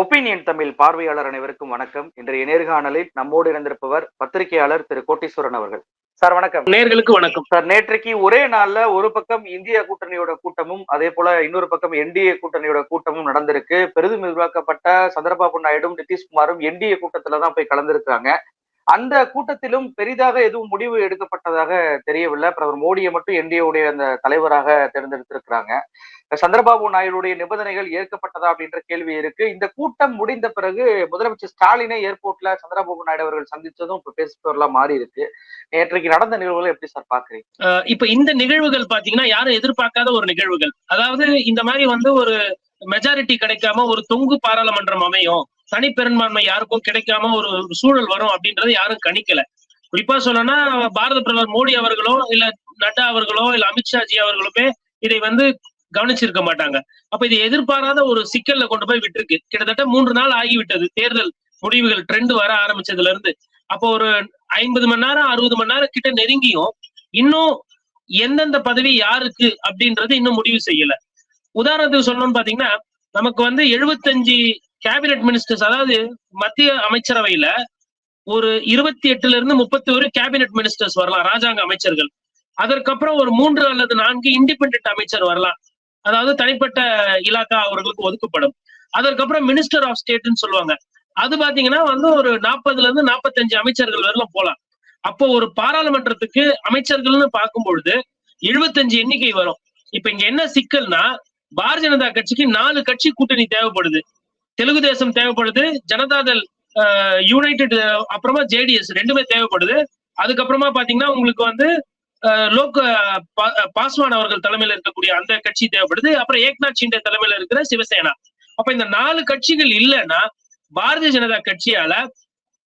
Opinion Tamil பார்வையாளர் அனைவருக்கும் வணக்கம். இன்றைய நேர்காணலில் நம்மோடு இணைந்திருப்பவர் பத்திரிகையாளர் திரு கோட்டீஸ்வரன் அவர்கள். சார் வணக்கம். நேர்களுக்கு வணக்கம். சார் நேற்றைக்கு ஒரே நாள்ல ஒரு பக்கம் இந்திய கூட்டணியோட கூட்டமும் அதே போல இன்னொரு பக்கம் என்டிஏ கூட்டணியோட கூட்டமும் நடந்திருக்கு. பெரிதும் எதிர்பார்க்கப்பட்ட சந்திரபாபு நாயுடும் நிதிஷ்குமாரும் என்டிஏ கூட்டத்துல தான் போய் கலந்திருக்காங்க அந்த கூட்டத்திலும் பெரிதாக எதுவும் முடிவு எடுக்கப்பட்டதாக தெரியவில்லை. பிரதமர் மோடியை மட்டும் என்டிஏவுடைய அந்த தலைவராக தேர்ந்தெடுத்திருக்கிறாங்க. சந்திரபாபு நாயுடைய நிபந்தனைகள் ஏற்கப்பட்டதா அப்படின்ற கேள்வி இருக்கு. இந்த கூட்டம் முடிந்த பிறகு முதலமைச்சர் ஸ்டாலினை ஏர்போர்ட்ல சந்திரபாபு நாயுடு அவர்கள் சந்திச்சதும் இப்ப பேசுபவர்களா மாறி இருக்கு. நேற்றைக்கு நடந்த நிகழ்வுகளை எப்படி சார் பாக்குறீங்க இப்ப இந்த நிகழ்வுகள் பாத்தீங்கன்னா யாரும் எதிர்பார்க்காத ஒரு நிகழ்வுகள். அதாவது இந்த மாதிரி வந்து ஒரு மெஜாரிட்டி கிடைக்காம ஒரு தொங்கு பாராளுமன்றம் அமையும் தனிப்பெரும்பான்மை யாருக்கும் கிடைக்காம ஒரு சூழல் வரும் அப்படின்றத யாரும் கணிக்கல. குறிப்பா சொல்லணும்னா பாரத பிரதமர் மோடி அவர்களோ இல்ல நட்டா அவர்களோ இல்ல அமித்ஷாஜி அவர்களுமே இதை வந்து கவனிச்சிருக்க மாட்டாங்க. அப்ப இது எதிர்பாராத ஒரு சிக்கல்ல கொண்டு போய் விட்டுருக்கு. கிட்டத்தட்ட மூன்று நாள் ஆகிவிட்டது. தேர்தல் முடிவுகள் ட்ரெண்ட் வர ஆரம்பிச்சதுல இருந்து அப்போ ஒரு ஐம்பது மணி நேரம் அறுபது மணி நேரம் கிட்ட நெருங்கியும் இன்னும் எந்தெந்த பதவி யாருக்கு அப்படின்றது இன்னும் முடிவு செய்யல. உதாரணத்துக்கு சொல்லணும்னு பாத்தீங்கன்னா நமக்கு வந்து எழுபத்தஞ்சு கேபினெட் மினிஸ்டர்ஸ் அதாவது மத்திய அமைச்சரவையில ஒரு இருபத்தி எட்டுல இருந்து முப்பத்தி ஒரு கேபினெட் மினிஸ்டர்ஸ் வரலாம் ராஜாங்க அமைச்சர்கள். அதற்கப்புறம் ஒரு மூன்று அல்லது நான்கு இண்டிபெண்டன்ட் அமைச்சர் வரலாம். அதாவது தனிப்பட்ட இலாக்கா அவர்களுக்கு ஒதுக்கப்படும். அதற்கப்புறம் மினிஸ்டர் ஆஃப் ஸ்டேட்னு சொல்லுவாங்க. அது பாத்தீங்கன்னா வந்து ஒரு நாற்பதுல இருந்து நாற்பத்தஞ்சு அமைச்சர்கள் வரலாம் போலாம். அப்போ ஒரு பாராளுமன்றத்துக்கு அமைச்சர்கள்னு பார்க்கும் பொழுது எழுபத்தஞ்சு எண்ணிக்கை வரும். இப்ப இங்க என்ன சிக்கல்னா பாரதிய ஜனதா கட்சிக்கு நாலு கட்சி கூட்டணி தேவைப்படுது. தெலுங்கு தேசம் தேவைப்படுது ஜனதாதள் யுனைடெட் அப்புறமா ஜேடிஎஸ் ரெண்டுமே தேவைப்படுது. அதுக்கப்புறமா பாத்தீங்கன்னா உங்களுக்கு வந்து லோக் பா- பாஸ்வான் அவர்கள் தலைமையில இருக்கக்கூடிய அந்த கட்சி தேவைப்படுது. அப்புறம் ஏக்நாத் சிண்டே தலைமையில இருக்கிற சிவசேனா. அப்ப இந்த நாலு கட்சிகள் இல்லைன்னா பாரதிய ஜனதா கட்சியால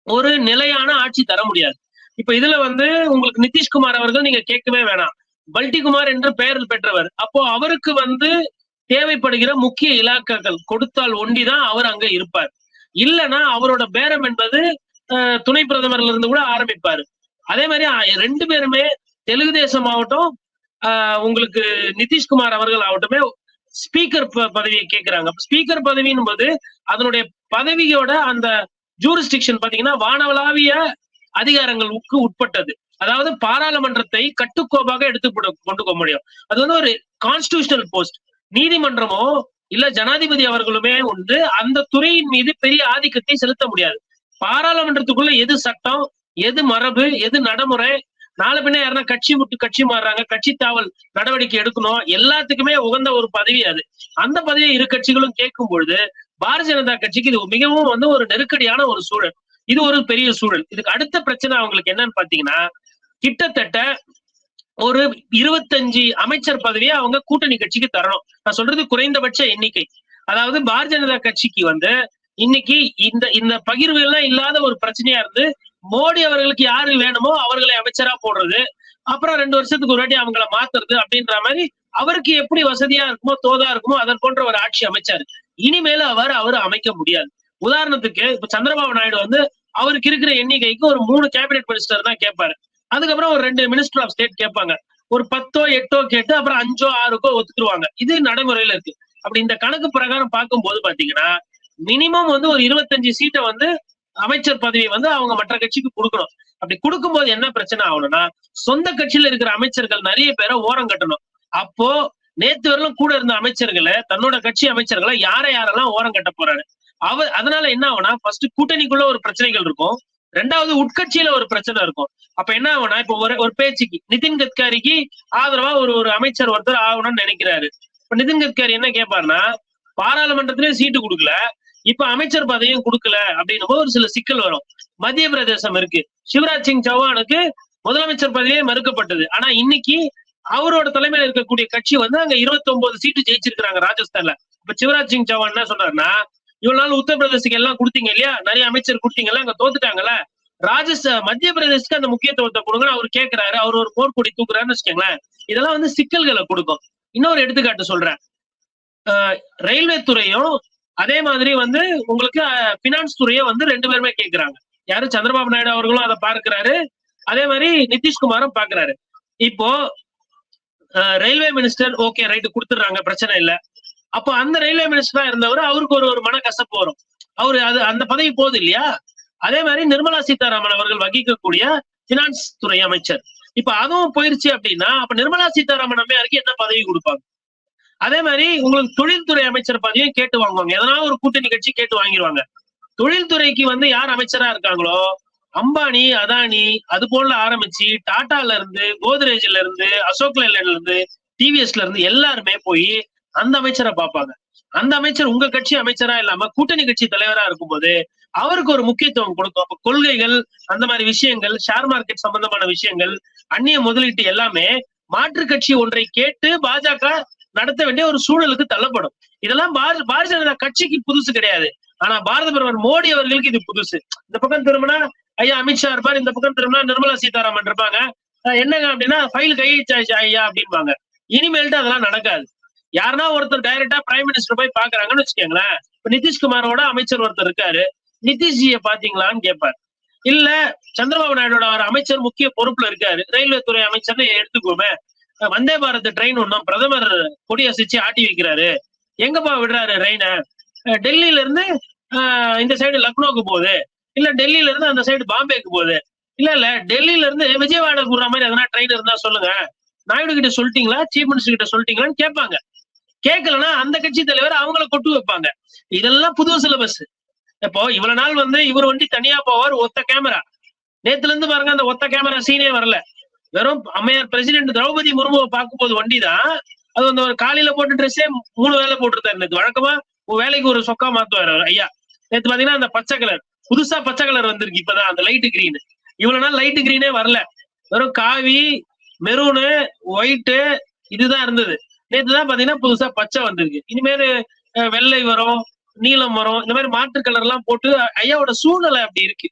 ஒரு நிலையான ஆட்சி தர முடியாது. இப்ப இதுல வந்து உங்களுக்கு நிதிஷ்குமார் அவர்கள் நீங்க கேட்கவே வேணாம். பல்டிகுமார் என்று பெயர் பெற்றவர். அப்போ அவருக்கு வந்து தேவைப்படுகிற முக்கிய இலாக்காக்கள் கொடுத்தால் ஒண்டிதான் அவர் அங்க இருப்பார். இல்லைன்னா அவரோட பேரம் என்பது துணை பிரதமர்ல இருந்து கூட ஆரம்பிப்பாரு. அதே மாதிரி ரெண்டு பேருமே தெலுங்கு தேசம் ஆகட்டும் உங்களுக்கு நிதிஷ்குமார் அவர்கள் ஆகட்டுமே ஸ்பீக்கர் பதவியை கேட்கிறாங்க. ஸ்பீக்கர் பதவியின் போது அதனுடைய பதவியோட அந்த ஜூரிஸ்டிக்ஷன் பாத்தீங்கன்னா வானவளாவிய அதிகாரங்களுக்கு உட்பட்டது. அதாவது பாராளுமன்றத்தை கட்டுக்கோப்பாக எடுத்து கொண்டு- போக முடியும். அது வந்து ஒரு கான்ஸ்டியூஷனல் போஸ்ட். நீதிமன்றமோ இல்ல ஜனாதிபதி அவர்களுமே உண்டு அந்த துறையின் மீது பெரிய ஆதிக்கத்தை செலுத்த முடியாது. பாராளுமன்றத்துக்குள்ள எது சட்டம் எது மரபு எது நடைமுறை நாளை பின்ன யாருன்னா கட்சி விட்டு கட்சி மாறுறாங்க கட்சி தாவல் நடவடிக்கை எடுக்கணும் எல்லாத்துக்குமே உகந்த ஒரு பதவி அது. அந்த பதவியை இரு கட்சிகளும் கேட்கும் பொழுது பாரதிய ஜனதா கட்சிக்கு இது மிகவும் வந்து ஒரு நெருக்கடியான ஒரு சூழல். இது ஒரு பெரிய சூழல். இதுக்கு அடுத்த பிரச்சனை அவங்களுக்கு என்னன்னு பாத்தீங்கன்னா கிட்டத்தட்ட ஒரு இருபத்தஞ்சு அமைச்சர் பதவியை அவங்க கூட்டணி கட்சிக்கு தரணும். நான் சொல்றது குறைந்தபட்ச எண்ணிக்கை. அதாவது பாரதிய ஜனதா கட்சிக்கு வந்து இன்னைக்கு இந்த இந்த பகிர்வு எல்லாம் இல்லாத ஒரு பிரச்சனையா இருந்து மோடி அவர்களுக்கு யாரு வேணுமோ அவர்களை அமைச்சரா போடுறது. அப்புறம் ரெண்டு வருஷத்துக்கு ஒரு வாட்டி அவங்கள மாத்துறது அப்படின்ற மாதிரி அவருக்கு எப்படி வசதியா இருக்குமோ தோதா இருக்குமோ அதன் போன்ற ஒரு ஆட்சி அமைச்சாரு. இனிமேல அவர் அவர் அமைக்க முடியாது. உதாரணத்துக்கு இப்ப சந்திரபாபு நாயுடு வந்து அவருக்கு இருக்கிற எண்ணிக்கைக்கு ஒரு மூணு கேபினெட் மினிஸ்டர் தான் கேட்பாரு அதுக்கப்புறம் ஒரு ரெண்டு மினிஸ்டர் ஆஃப் ஸ்டேட் கேட்பாங்க. ஒரு பத்தோ எட்டோ கேட்டு அப்புறம் அஞ்சோ ஆறுக்கோ ஒத்துக்குருவாங்க. இது நடைமுறையில இருக்கு. அப்படி இந்த கணக்கு பிரகாரம் பார்க்கும்போது பாத்தீங்கன்னா மினிமம் வந்து ஒரு இருபத்தஞ்சு சீட்டை வந்து அமைச்சர் பதவியை வந்து அவங்க மற்ற கட்சிக்கு கொடுக்கணும். அப்படி கொடுக்கும்போது என்ன பிரச்சனை ஆகணும்னா சொந்த கட்சியில இருக்கிற அமைச்சர்கள் நிறைய பேரை ஓரம் கட்டணும். அப்போ நேத்து வரலும் கூட இருந்த அமைச்சர்களை தன்னோட கட்சி அமைச்சர்களை யாரை யாரெல்லாம் ஓரம் கட்ட போறாரு? அவ அதனால என்ன ஆகும்னா ஃபர்ஸ்ட் கூட்டணிக்குள்ள ஒரு பிரச்சனைகள் இருக்கும். ரெண்டாவது உட்கட்சியில ஒரு பிரச்சனை இருக்கும். அப்ப என்ன ஆகும்னா இப்ப ஒரு ஒரு பேச்சுக்கு நிதின் கட்காரிக்கு ஆதரவா ஒரு ஒரு அமைச்சர் ஒருத்தர் ஆகணும்னு நினைக்கிறாரு. இப்ப நிதின் கட்காரி என்ன கேட்பாருன்னா பாராளுமன்றத்திலேயே சீட்டு கொடுக்கல. இப்ப அமைச்சர் பதவியும் கொடுக்கல அப்படின்னும் போது ஒரு சில சிக்கல் வரும். மத்திய பிரதேசம் இருக்கு. சிவராஜ் சிங் சௌஹானுக்கு முதலமைச்சர் பதவியே மறுக்கப்பட்டது. ஆனா இன்னைக்கு அவரோட தலைமையில இருக்கக்கூடிய கட்சி வந்து அங்க 29 சீட்டு ஜெயிச்சிருக்காங்க ராஜஸ்தான்ல. இப்ப சிவராஜ் சிங் சௌஹான் என்ன சொன்னாருன்னா இவ்வளவு நாள் உத்தரப்பிரதேசத்துக்கு எல்லாம் கொடுத்தீங்க இல்லையா? நிறைய அமைச்சர் கொடுத்தீங்கல்ல அங்க தோத்துட்டாங்கல்ல? ராஜஸ்தான் மத்திய பிரதேசத்துக்கு அந்த முக்கியத்துவத்தை கொடுங்கன்னு அவர் கேட்கிறாரு அவர் ஒரு போர்க்கொடி தூக்குறாருன்னு வச்சுக்கோங்களேன். இதெல்லாம் வந்து சிக்கல்களை கொடுக்கும். இன்னொரு எடுத்துக்காட்டு சொல்றேன். ரயில்வே துறையும் அதே மாதிரி வந்து உங்களுக்கு பினான்ஸ் துறையை வந்து ரெண்டு பேருமே கேட்கிறாங்க யாரு? சந்திரபாபு நாயுடு அவர்களும் அதை பார்க்கிறாரு. அதே மாதிரி நிதிஷ்குமாரும் பாக்குறாரு இப்போ ரயில்வே மினிஸ்டர் ஓகே ரைட்டு கொடுத்துடுறாங்க. பிரச்சனை இல்லை. அப்போ அந்த ரயில்வே மினிஸ்டரா இருந்தவர் அவருக்கு ஒரு ஒரு மன கசப்பு வரும். அவரு அது அந்த பதவி போகுது இல்லையா? அதே மாதிரி நிர்மலா சீதாராமன் அவர்கள் வகிக்கக்கூடிய பினான்ஸ் துறை அமைச்சர். இப்ப அதுவும் போயிருச்சு அப்படின்னா அப்ப நிர்மலா சீதாராமன் அம்மையாருக்கு என்ன பதவி கொடுப்பாங்க? அதே மாதிரி உங்களுக்கு தொழில்துறை அமைச்சர் பதவியும் கேட்டு வாங்குவாங்க. எதனா ஒரு கூட்டணி கட்சி கேட்டு வாங்கிடுவாங்க தொழில்துறைக்கு வந்து யார் அமைச்சரா இருக்காங்களோ அம்பானி அதானி அது போல ஆரம்பிச்சு டாட்டால இருந்து கோத்ரேஜ்ல இருந்து அசோக் லேலண்ட்ல இருந்து டிவிஎஸ்ல இருந்து எல்லாருமே போய் அந்த அமைச்சரை பார்ப்பாங்க. அந்த அமைச்சர் உங்க கட்சி அமைச்சரா இல்லாம கூட்டணி கட்சி தலைவரா இருக்கும்போது அவருக்கு ஒரு முக்கியத்துவம் கொடுக்கும். அப்ப கொள்கைகள் அந்த மாதிரி விஷயங்கள் ஷேர் மார்க்கெட் சம்பந்தமான விஷயங்கள் அந்நிய முதலீட்டு எல்லாமே மாற்று கட்சி ஒன்றை கேட்டு பாஜக நடத்த வேண்டிய ஒரு சூழலுக்கு தள்ளப்படும். இதெல்லாம் பாரதிய ஜனதா கட்சிக்கு புதுசு கிடையாது. ஆனா பாரத பிரதமர் மோடி அவர்களுக்கு இது புதுசு. இந்த பக்கம் திரும்பினா ஐயா அமித்ஷா இருப்பார் இந்த பக்கம் திரும்பினா நிர்மலா சீதாராமன் இருப்பாங்க. என்னங்க அப்படின்னா ஃபைல் கையெழுத்தாச்சு ஐயா அப்படின்பாங்க. இனிமேல்ட்டு அதெல்லாம் நடக்காது. யாருன்னா ஒருத்தர் டைரக்டா பிரைம் மினிஸ்டர் போய் பாக்குறாங்கன்னு வச்சுக்கோங்களேன். இப்ப நிதிஷ்குமாரோட அமைச்சர் ஒருத்தர் இருக்காரு. நிதிஷ்ஜிய பாத்தீங்களான்னு கேட்பார் இல்ல சந்திரபாபு நாயுடோட அவர் அமைச்சர் முக்கிய பொறுப்புல இருக்காரு. ரயில்வே துறை அமைச்சர்னு எடுத்துக்கோமே. வந்தே பாரத் ட்ரெயின் ஒண்ணும் பிரதமர் கொடியசைச்சு ஆட்டி வைக்கிறாரு. எங்கப்பா விடுறாரு ரெயினை டெல்லியில இருந்து இந்த சைடு லக்னோக்கு போகுது. இல்ல டெல்லியில இருந்து அந்த சைடு பாம்பேக்கு போகுது. இல்ல இல்ல டெல்லியில இருந்து விஜயவாடா கூடுற மாதிரி எதனா ட்ரெயின் இருந்தா சொல்லுங்க. நாயுடு கிட்ட சொல்லிட்டீங்களா? சீஃப் மினிஸ்டர் கிட்ட சொல்லிட்டீங்களான்னு கேட்பாங்க கேட்கலன்னா அந்த கட்சி தலைவர் அவங்கள கொட்டு வைப்பாங்க. இதெல்லாம் புது சிலபஸ் இப்போ இவ்வளவு நாள் வந்து இவர் வண்டி தனியா போவார் ஒத்த கேமரா நேத்துல இருந்து பாருங்க அந்த ஒத்த கேமரா சீனே வரல. வெறும் அம்மையார் பிரசிடென்ட் திரௌபதி முர்முவை பார்க்கும்போது வண்டி தான் அது அந்த ஒரு காலையில போட்ட ட்ரெஸ்ஸே மூணு வேலை போட்டுருந்தாரு. நேற்று வழக்கமா உன் வேலைக்கு ஒரு சொக்கா மாத்துவாரு அவர் ஐயா. நேத்து பாத்தீங்கன்னா அந்த பச்சை கலர் புதுசா பச்சை கலர் வந்திருக்கு இப்பதான் அந்த லைட் கிரீன் இவ்வளவு நாள் லைட் கிரீனே வரல. வெறும் காவி மெரூனு ஒயிட்டு இதுதான் இருந்தது. நேற்றுதான் பாத்தீங்கன்னா புதுசா பச்சை வந்திருக்கு. இனிமேல் வெள்ளை வரும் நீலம் வரும் இந்த மாதிரி மாற்று கலர் எல்லாம் போட்டு ஐயாவோட சூழ்நிலை அப்படி இருக்கு.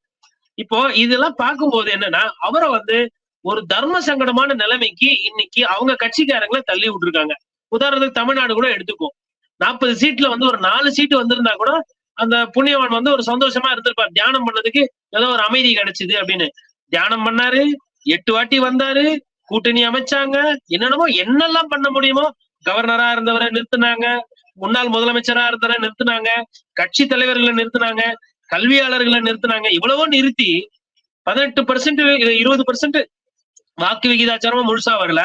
இப்போ இதெல்லாம் பார்க்கும்போது என்னன்னா அவரை வந்து ஒரு தர்ம சங்கடமான நிலைமைக்கு இன்னைக்கு அவங்க கட்சிக்காரங்களை தள்ளி விட்டுருக்காங்க. உதாரணத்துக்கு தமிழ்நாடு கூட எடுத்துக்கும் நாற்பது சீட்ல வந்து ஒரு நாலு சீட்டு வந்திருந்தா கூட அந்த புண்ணியவான் வந்து ஒரு சந்தோஷமா இருந்திருப்பார். தியானம் பண்ணதுக்கு ஏதோ ஒரு அமைதி கிடைச்சது அப்படின்னு. தியானம் பண்ணாரு எட்டு வாட்டி வந்தாரு கூட்டணி அமைச்சாங்க என்னென்னமோ என்னெல்லாம் பண்ண முடியுமோ கவர்னரா இருந்தவரை நிறுத்தினாங்க. முன்னாள் முதலமைச்சரா இருந்தவரை நிறுத்தினாங்க. கட்சி தலைவர்களை நிறுத்தினாங்க. கல்வியாளர்களை நிறுத்தினாங்க. இவ்வளவோ நிறுத்தி பதினெட்டு பர்சன்ட் இருபது பர்சன்ட் வாக்கு விகிதாச்சாரமா முழுசா வரல.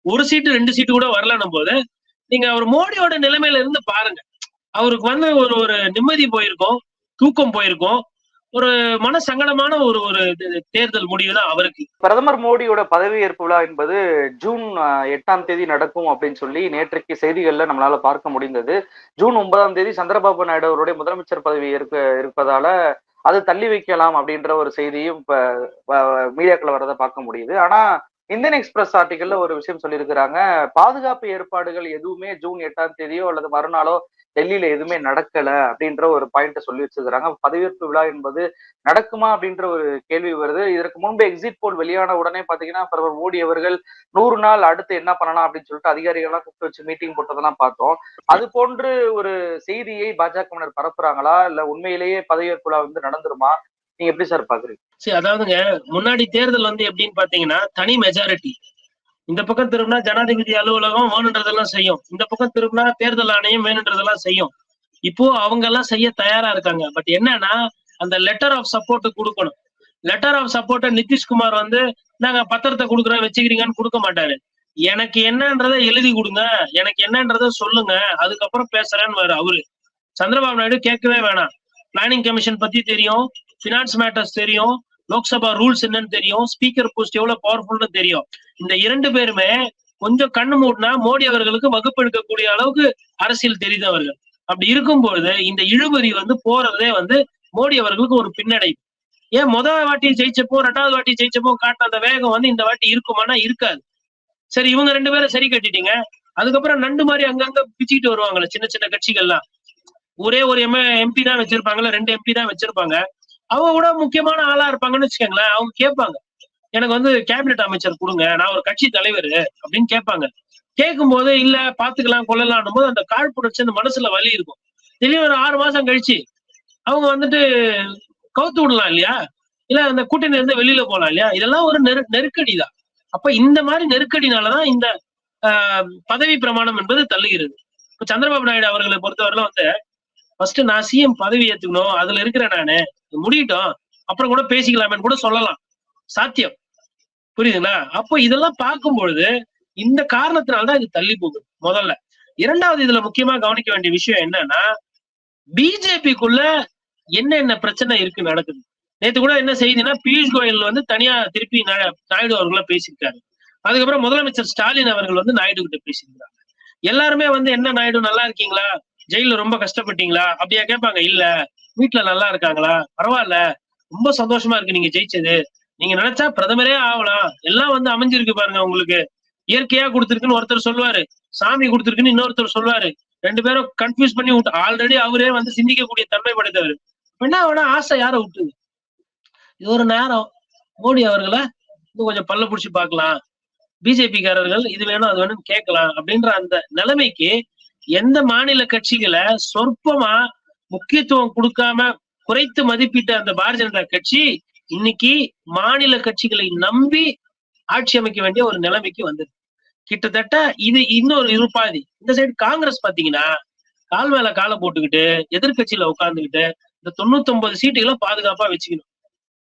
ஒரு சீட்டு ரெண்டு சீட்டு கூட வரலன்னும் போது நீங்க அவர் மோடியோட நிலைமையில இருந்து பாருங்க. அவருக்கு வந்து ஒரு ஒரு நிம்மதி போயிருக்கும் தூக்கம் போயிருக்கும். ஒரு மன சங்கடமான ஒரு ஒரு தேர்தல் முடிவு தான் அவருக்கு. பிரதமர் மோடியோட பதவியேற்பு விழா என்பது ஜூன் எட்டாம் தேதி நடக்கும் அப்படின்னு சொல்லி நேற்றைக்கு செய்திகள்ல நம்மளால பார்க்க முடிந்தது. ஜூன் ஒன்பதாம் தேதி சந்திரபாபு நாயுடு அவருடைய முதலமைச்சர் பதவி இருக்க இருப்பதால அது தள்ளி வைக்கலாம் அப்படின்ற ஒரு செய்தியும் இப்ப மீடியாக்கள் வரதை பார்க்க முடியுது. ஆனா இந்தியன் எக்ஸ்பிரஸ் ஆர்டிக்கல்ல ஒரு விஷயம் சொல்லியிருக்கிறாங்க. பாதுகாப்பு ஏற்பாடுகள் எதுவுமே ஜூன் எட்டாம் தேதியோ அல்லது மறுநாளோ டெல்லியில எதுவுமே நடக்கல அப்படின்ற ஒரு பாயிண்ட சொல்லி வச்சிருக்கிறாங்க. பதவியேற்பு விழா என்பது நடக்குமா அப்படின்ற ஒரு கேள்வி வருது. இதற்கு முன்பு எக்ஸிட் போல் வெளியான உடனே பாத்தீங்கன்னா பிரதமர் மோடி அவர்கள் நூறு நாள் அடுத்து என்ன பண்ணலாம் அப்படின்னு சொல்லிட்டு அதிகாரிகள்லாம் கூப்பிட்டு வச்சு மீட்டிங் போட்டதெல்லாம் பார்த்தோம். அது போன்று ஒரு செய்தியை பாஜகவினர் பரப்புறாங்களா? இல்ல உண்மையிலேயே பதவியேற்பு விழா வந்து நடந்துருமா? நீங்க எப்படி சார் பாக்குறீங்க? சரி அதாவதுங்க முன்னாடி தேர்தல் வந்து எப்படின்னு பாத்தீங்கன்னா தனி மெஜாரிட்டி இந்த பக்கம் திரும்பினா ஜனாதிபதி அலுவலகம் வேணுன்றதெல்லாம் செய்யும். இந்த பக்கம் திரும்பினா தேர்தல் ஆணையம் வேணுன்றதெல்லாம் செய்யும். இப்போ அவங்க எல்லாம் செய்ய தயாரா இருக்காங்க. பட் என்னன்னா அந்த லெட்டர் ஆஃப் சப்போர்ட் கொடுக்கணும். லெட்டர் ஆஃப் சப்போர்ட்டை நிதிஷ்குமார் வந்து நாங்க பத்திரத்தை கொடுக்குறோம் வச்சுக்கிறீங்கன்னு கொடுக்க மாட்டாரு. எனக்கு என்னன்றதை எழுதி கொடுங்க. எனக்கு என்னன்றதை சொல்லுங்க. அதுக்கப்புறம் பேசுறேன்னு வேற அவரு. சந்திரபாபு நாயுடு கேட்கவே வேணாம். பிளானிங் கமிஷன் பத்தி தெரியும். பினான்ஸ் மேட்டர்ஸ் தெரியும். லோக்சபா ரூல்ஸ் என்னன்னு தெரியும் ஸ்பீக்கர் போஸ்ட் எவ்வளவு பவர்ஃபுல்னு தெரியும். இந்த இரண்டு பேருமே கொஞ்சம் கண்ணு மூடினா மோடி அவர்களுக்கு வகுப்பெடுக்கக்கூடிய அளவுக்கு அரசியல் தெரிந்தவர்கள் அப்படி இருக்கும்பொழுது இந்த இழுபறி வந்து போறதே வந்து மோடி அவர்களுக்கு ஒரு பின்னடைவு. ஏன் முதல் வாட்டி ஜெயிச்சப்போ ரெண்டாவது வாட்டி ஜெயிச்சப்போ காட்ட அந்த வேகம் வந்து இந்த வாட்டி இருக்குமானா இருக்காது. சரி இவங்க ரெண்டு பேரும் சரி கட்டிட்டீங்க. அதுக்கப்புறம் நண்டு மாதிரி அங்கங்க பிச்சுக்கிட்டு வருவாங்களே சின்ன சின்ன கட்சிகள்லாம். ஒரே ஒரு எம் எம்பி தான் வச்சிருப்பாங்கல்ல ரெண்டு எம்பி தான் வச்சிருப்பாங்க. அவங்க கூட முக்கியமான ஆளா இருப்பாங்கன்னு வச்சுக்கோங்களேன் அவங்க கேட்பாங்க. எனக்கு வந்து கேபினெட் அமைச்சர் கொடுங்க நான் ஒரு கட்சி தலைவர் அப்படின்னு கேட்பாங்க. கேட்கும் போது இல்ல பாத்துக்கலாம் கொள்ளலாம் போது அந்த காழ்ப்புணர்ச்சி அந்த மனசுல வலி இருக்கும். திடீர்னு ஒரு ஆறு மாசம் கழிச்சு அவங்க வந்துட்டு கவுத்து விடலாம் இல்லையா? இல்ல அந்த கூட்டணி இருந்து வெளியில போகலாம் இல்லையா? இதெல்லாம் ஒரு நெரு நெருக்கடி தான். அப்ப இந்த மாதிரி நெருக்கடினாலதான் இந்த ஆஹ், பதவி பிரமாணம் என்பது தள்ளுகிறது. இப்ப சந்திரபாபு நாயுடு அவர்களை பொறுத்தவரையில வந்து ஃபர்ஸ்ட் நான் சிஎம் பதவி ஏத்துக்கணும். அதுல இருக்கிறேன் நானு. முடியட்டும். அப்புறம் கூட பேசிக்கலாமேன்னு கூட சொல்லலாம். சாத்தியம். புரியுதுங்களா? அப்போ இதெல்லாம் பார்க்கும் பொழுது இந்த காரணத்தினால்தான் இது தள்ளி போகுது. முதல்ல. இரண்டாவது இதுல முக்கியமா கவனிக்க வேண்டிய விஷயம் என்னன்னா பிஜேபிக்குள்ள என்னென்ன பிரச்சனை இருக்கு நடக்குது? நேத்து கூட என்ன செய்தினா பியூஷ் கோயல் வந்து தனியா திருப்பி நாயுடு அவர்கள பேசியிருக்காரு. அதுக்கப்புறம் முதலமைச்சர் ஸ்டாலின் அவர்கள் வந்து நாயுடு கிட்ட பேசியிருக்காங்க எல்லாருமே வந்து என்ன நாயுடு நல்லா இருக்கீங்களா? ஜெயில ரொம்ப கஷ்டப்பட்டீங்களா? அப்படியா கேட்பாங்க இல்ல வீட்டுல நல்லா இருக்காங்களா? பரவாயில்ல. ரொம்ப சந்தோஷமா இருக்கு நீங்க ஜெயிச்சது. நீங்க நினைச்சா பிரதமரே ஆகலாம். எல்லாம் வந்து அமைஞ்சிருக்கு பாருங்க உங்களுக்கு. இயற்கையா கொடுத்துருக்குன்னு ஒருத்தர் சொல்லுவாரு. சாமி கொடுத்துருக்குன்னு இன்னொருத்தர் சொல்லுவாரு. ரெண்டு பேரும் கன்ஃபியூஸ் பண்ணி விட்டு ஆல்ரெடி அவரே வந்து சிந்திக்கக்கூடிய தன்மை படைத்தவர். இப்ப என்ன வேணா ஆசை யார விட்டுது? இது ஒரு நேரம். மோடி அவர்களை இன்னும் கொஞ்சம் பல்ல பிடிச்சி பார்க்கலாம். பிஜேபி காரர்கள் இது வேணும் அது வேணும்னு கேட்கலாம் அப்படின்ற அந்த நிலைமைக்கு எந்த மாநில கட்சிகளை சொற்பமா முக்கியத்துவம் கொடுக்காம குறைத்து மதிப்பிட்ட அந்த பாரதிய ஜனதா கட்சி இன்னைக்கு மாநில கட்சிகளை நம்பி ஆட்சி அமைக்க வேண்டிய ஒரு நிலைமைக்கு வந்தது. கிட்டத்தட்ட இது இன்னொரு இருப்பாதி இந்த சைடு காங்கிரஸ் பாத்தீங்கன்னா கால் மேல காலை போட்டுக்கிட்டு எதிர்க்கட்சியில உட்கார்ந்துகிட்டு இந்த தொண்ணூத்தி ஒன்பது சீட்டுகளை பாதுகாப்பா வச்சுக்கணும்.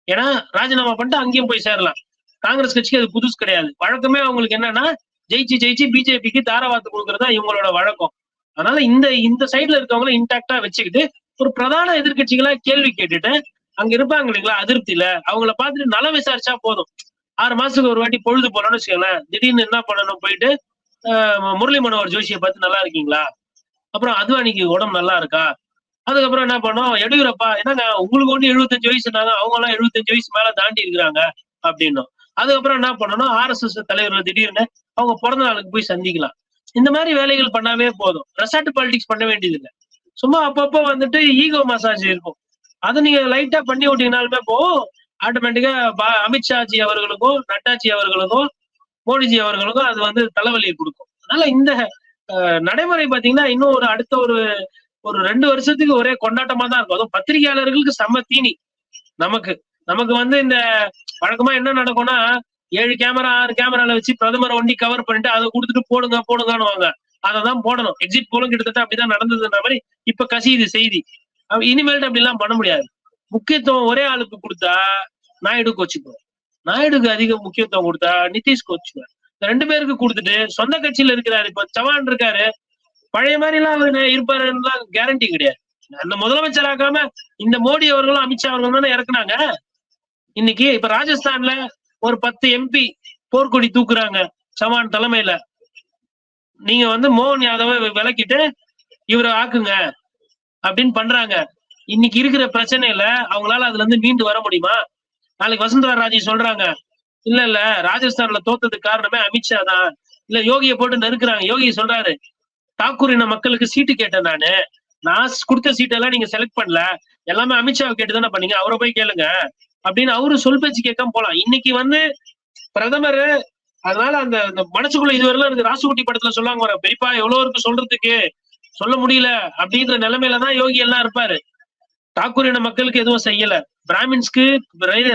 ஏன்னா ராஜினாமா பண்ணிட்டு அங்கேயும் போய் சேரலாம். காங்கிரஸ் கட்சிக்கு அது புதுசு கிடையாது. வழக்கமே அவங்களுக்கு என்னன்னா ஜெயிச்சு ஜெயிச்சு பிஜேபிக்கு தாராவாத்து கொடுக்கறதா இவங்களோட வழக்கம். அதனால இந்த இந்த சைடுல இருக்கவங்கள இன்டாக்டா வச்சுக்கிட்டு ஒரு பிரதான எதிர்கட்சிகளா கேள்வி கேட்டுட்டு அங்க இருப்பாங்க இல்லைங்களா? அதிருப்தியில. அவங்கள பார்த்துட்டு நலம் விசாரிச்சா போதும். ஆறு மாசத்துக்கு ஒரு வாட்டி பொழுது போனோம்னு வச்சுக்கோங்களேன். திடீர்னு என்ன பண்ணணும்? போயிட்டு முரளி மனோகர் ஜோஷியை பார்த்து நல்லா இருக்கீங்களா? அப்புறம் அத்வானிக்கு உடம்பு நல்லா இருக்கா? அதுக்கப்புறம் என்ன பண்ணோம்? எடியூரப்பா என்னங்க உங்களுக்கு ஒண்ணு எழுபத்தஞ்சு வயசுனாங்க அவங்க எல்லாம் எழுபத்தஞ்சு வயசு மேல தாண்டி இருக்கிறாங்க அப்படின்னும். அதுக்கப்புறம் என்ன பண்ணணும்? ஆர்எஸ்எஸ் தலைவர்கள் திடீர்னு அவங்க பிறந்த நாளுக்கு போய் சந்திக்கலாம். இந்த மாதிரி வேலைகள் பண்ணாமே போதும். ரெசார்ட் பாலிடிக்ஸ் பண்ண வேண்டியது இல்லை சும்மா அப்பப்போ வந்துட்டு ஈகோ மசாஜ் இருக்கும். அதை நீங்க லைட்டா பண்ணி விட்டீங்கனாலுமே போகும் ஆட்டோமேட்டிக்கா அமித்ஷாஜி அவர்களுக்கும் நட்டாஜி அவர்களுக்கும் மோடிஜி அவர்களுக்கும் அது வந்து தலைவலியை கொடுக்கும். அதனால இந்த நடைமுறை பாத்தீங்கன்னா இன்னும் ஒரு அடுத்த ஒரு ஒரு ரெண்டு வருஷத்துக்கு ஒரே கொண்டாட்டமா தான் இருக்கும். அதுவும் பத்திரிகையாளர்களுக்கு செம்ம தீனி. நமக்கு நமக்கு வந்து இந்த வழக்கமா என்ன நடக்கும்னா ஏழு கேமரா ஆறு கேமரால வச்சு பிரதமரை ஒண்டி கவர் பண்ணிட்டு அதை கொடுத்துட்டு போடுங்க போடுங்கன்னு வாங்க அதை தான் போடணும். எக்ஸிட் போலும் கிட்டத்தட்ட அப்படிதான் நடந்ததுன்ற மாதிரி இப்ப கசியுது செய்தி. இனிமேல்ட்டு அப்படி எல்லாம் பண்ண முடியாது. முக்கியத்துவம் ஒரே ஆளுக்கு கொடுத்தா நாயுடு கோச்சுக்குவேன் நாயுடுக்கு அதிக முக்கியத்துவம் கொடுத்தா நிதிஷ் கோச்சுக்குவேன் இந்த ரெண்டு பேருக்கு கொடுத்துட்டு சொந்த கட்சியில இருக்கிறாரு இப்ப சவான் இருக்காரு. பழைய மாதிரி எல்லாம் அவர் இருப்பாருலாம் கேரண்டி கிடையாது. அந்த முதலமைச்சர் ஆக்காம இந்த மோடி அவர்களும் அமித்ஷா அவர்களும் தானே இறக்குனாங்க. இன்னைக்கு இப்ப ராஜஸ்தான்ல ஒரு பத்து எம்பி போர்க்கொடி தூக்குறாங்க சவான் தலைமையில. நீங்க வந்து மோகன் யாதவை விலக்கிட்டு இவரை ஆக்குங்க அப்படின்னு பண்றாங்க. இன்னைக்கு இருக்கிற பிரச்சனையில அவங்களால அதுல இருந்து மீண்டு வர முடியுமா? நாளைக்கு வசுந்தரா ராஜி சொல்றாங்க இல்ல இல்ல ராஜஸ்தான்ல தோத்ததுக்கு காரணமே அமித்ஷா தான். இல்ல யோகியை போட்டு நெருக்குறாங்க. யோகி சொல்றாரு தாக்கூர் இன மக்களுக்கு சீட்டு கேட்டேன் நானு. நான் கொடுத்த சீட்டெல்லாம் நீங்க செலக்ட் பண்ணல. எல்லாமே அமித்ஷாவை கேட்டு தானே பண்ணீங்க. அவரை போய் கேளுங்க. அப்படின்னு அவரு சொல் பேச்சு கேட்காம போலாம். இன்னைக்கு வந்து பிரதமர் அதனால அந்த மனசுக்குள்ள இதுவரையிலும் எனக்கு ராசுகுட்டி படத்துல சொல்லுவாங்க வர பெரியப்பா எவ்வளவு இருக்கு சொல்றதுக்கு? சொல்ல முடியல அப்படின்ற நிலைமையில தான் யோகி எல்லாம் இருப்பாரு. தாக்கூர் இன மக்களுக்கு எதுவும் செய்யல. பிராமின்ஸ்க்கு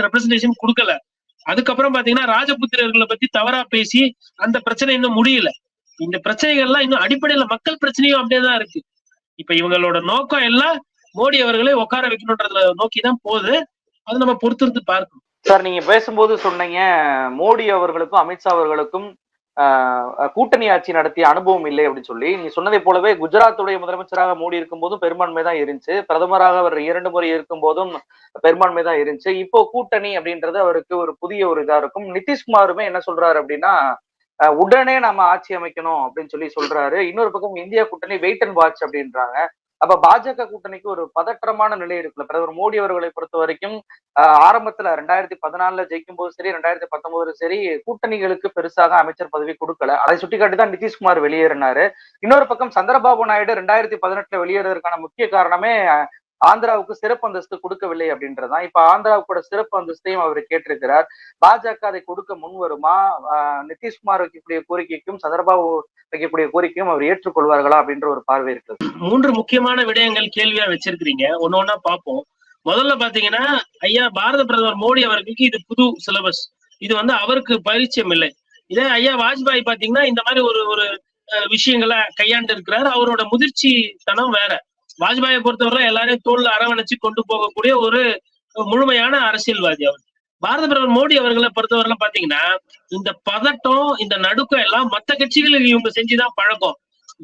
ரெப்ரசன்டேஷன் கொடுக்கல. அதுக்கப்புறம் பாத்தீங்கன்னா ராஜபுத்திரர்களை பத்தி தவறா பேசி அந்த பிரச்சனை இன்னும் முடியல. இந்த பிரச்சனைகள்லாம் இன்னும் அடிப்படையில மக்கள் பிரச்சனையும் அப்படியே தான் இருக்கு. இப்ப இவங்களோட நோக்கம் எல்லாம் மோடி அவர்களை உட்கார வைக்கணுன்றதுல நோக்கி தான் போகுது. அது நம்ம பொறுத்திருந்து பார்க்கணும். சார் நீங்க பேசும்போது சொன்னீங்க மோடி அவர்களுக்கும் அமித்ஷா அவர்களுக்கும் ஆஹ், கூட்டணி ஆட்சி நடத்திய அனுபவம் இல்லை அப்படின்னு சொல்லி நீ சொன்னதை போலவே குஜராத்துடைய முதலமைச்சராக மோடி இருக்கும்போதும் பெரும்பான்மை தான் இருந்துச்சு. பிரதமராக அவர் இரண்டு முறை இருக்கும் போதும் பெரும்பான்மை தான் இருந்துச்சு. இப்போ கூட்டணி அப்படின்றது அவருக்கு ஒரு புதிய ஒரு இதா இருக்கும். நிதிஷ்குமாருமே என்ன சொல்றாரு அப்படின்னா உடனே நம்ம ஆட்சி அமைக்கணும் அப்படின்னு சொல்லி சொல்றாரு. இன்னொரு பக்கம் இந்தியா கூட்டணி வெயிட் அண்ட் வாட்ச் அப்படின்றாங்க. அப்ப பாஜக கூட்டணிக்கு ஒரு பதற்றமான நிலை இருக்குல்ல. பிரதமர் மோடி அவர்களை பொறுத்த வரைக்கும் ஆஹ் ஆரம்பத்துல ரெண்டாயிரத்தி பதினாலுல ஜெயிக்கும் போது சரி ரெண்டாயிரத்தி பத்தொன்பதுல சரி கூட்டணிகளுக்கு பெருசாக அமைச்சர் பதவி கொடுக்கல. அதை சுட்டிக்காட்டி தான் நிதிஷ்குமார் வெளியேறினாரு. இன்னொரு பக்கம் சந்திரபாபு நாயுடு ரெண்டாயிரத்தி பதினெட்டுல வெளியேறதுக்கான முக்கிய காரணமே ஆந்திராவுக்கு சிறப்பு அந்தஸ்து கொடுக்கவில்லை அப்படின்றதுதான் இப்ப ஆந்திராவுக்கோட சிறப்பு அந்தஸ்தையும் அவர் கேட்டிருக்கிறார். பாஜக அதை கொடுக்க முன் வருமா? நிதிஷ்குமார் வைக்கக்கூடிய கோரிக்கைக்கும் சந்திரபாபு வைக்கக்கூடிய கோரிக்கையும் அவர் ஏற்றுக்கொள்வார்களா அப்படின்ற ஒரு பார்வை இருக்கு மூன்று முக்கியமான விடயங்கள் கேள்வியா வச்சிருக்கிறீங்க. ஒன்னு ஒன்னா பார்ப்போம். முதல்ல பாத்தீங்கன்னா ஐயா பாரத பிரதமர் மோடி அவர்களுக்கு இது புது சிலபஸ் இது வந்து அவருக்கு பரிச்சயம் இல்லை. இதே ஐயா வாஜ்பாய் பாத்தீங்கன்னா இந்த மாதிரி ஒரு ஒரு விஷயங்களை கையாண்டு இருக்கிறார் அவரோட முதிர்ச்சி தனம் வேற. வாஜ்பாயை பொறுத்தவரை எல்லாரையும் தோல்ல அரவணைச்சு கொண்டு போகக்கூடிய ஒரு முழுமையான அரசியல்வாதி அவர். பாரத பிரதமர் மோடி அவர்களை பொறுத்தவரை பாத்தீங்கன்னா இந்த பதட்டம் இந்த நடுக்கம் எல்லாம் மத்த கட்சிகளுக்கு இவங்க செஞ்சுதான் பழக்கம்.